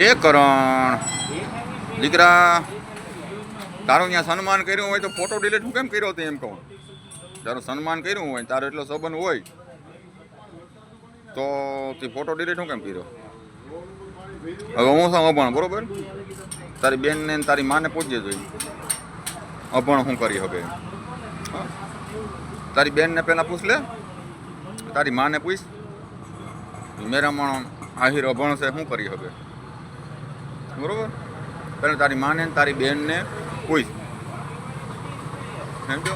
એ કરણ. દીકરા, તારું ત્યાં સન્માન કર્યું હોય તો ફોટો ડિલીટ હું કેમ કર્યો હતો એમ કહું? તારું સન્માન કર્યું હોય, તારો એટલો સંબંધ હોય, તો તે ફોટો ડિલીટ હું કેમ કર્યો? હવે હું શું અભણ, બરોબર? તારી બેનને તારી માને પૂછજે જોઈ અભણ શું કરી હવે? તારી બેનને પહેલાં પૂછ લે. તારી માને પૂછ. મેરામણ આહિર અભણ છે શું કરી શકે બરોબર? પહેલાં તારી માને તારી બહેનને પૂછ. સમજો?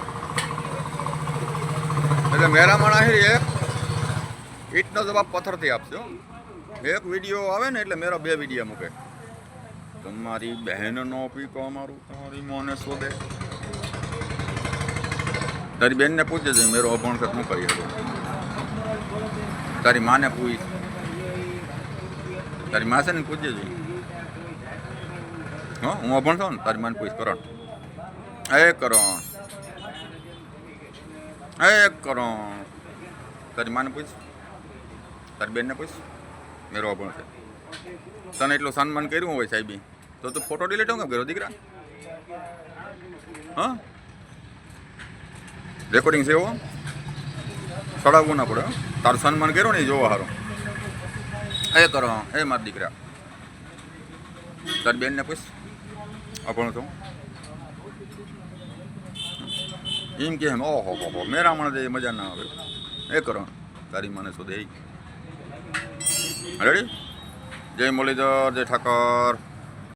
એટલે મેરામણ આહિર એક ઈટનો જવાબ પથ્થરથી આપશો એક વીડિયો આવે ને એટલે મેરો બે વીડિયો મૂકે. તમારી બહેનનો પીકો અમારું, તમારી મોને શોધે. તારી બેનને પૂછે છે, મેરો અભણ કે શું કરી શકું? તારી માને પૂછ. તારી માસે ને પૂછે છે. હા, હું અભણ છું ને, તારી મને પૂછ કરણ. એ કરણ. એ કરણ. તારી માને પૂછ. તારી બેનને પૂછ. મેરો અભણ છે. તને એટલું સન્માન કર્યું હોય સાહેબી, તો તું ફોટો ડિલીટ કેમ કર્યો, દીકરા? હા? રેકોર્ડિંગ છે એવો? સડાવવું ના પડે. તારું સન્માન કર્યું ને એ જોવા હારો. એ કરો એ મારા દીકરા. તારી બેનને પૂછ. છું એમ કે એમ ઓહો હો હો મેરા મને એ મજા ના આવે એ કરો તારી મને શોધે રેડી જય મુરલીધર જય ઠાકર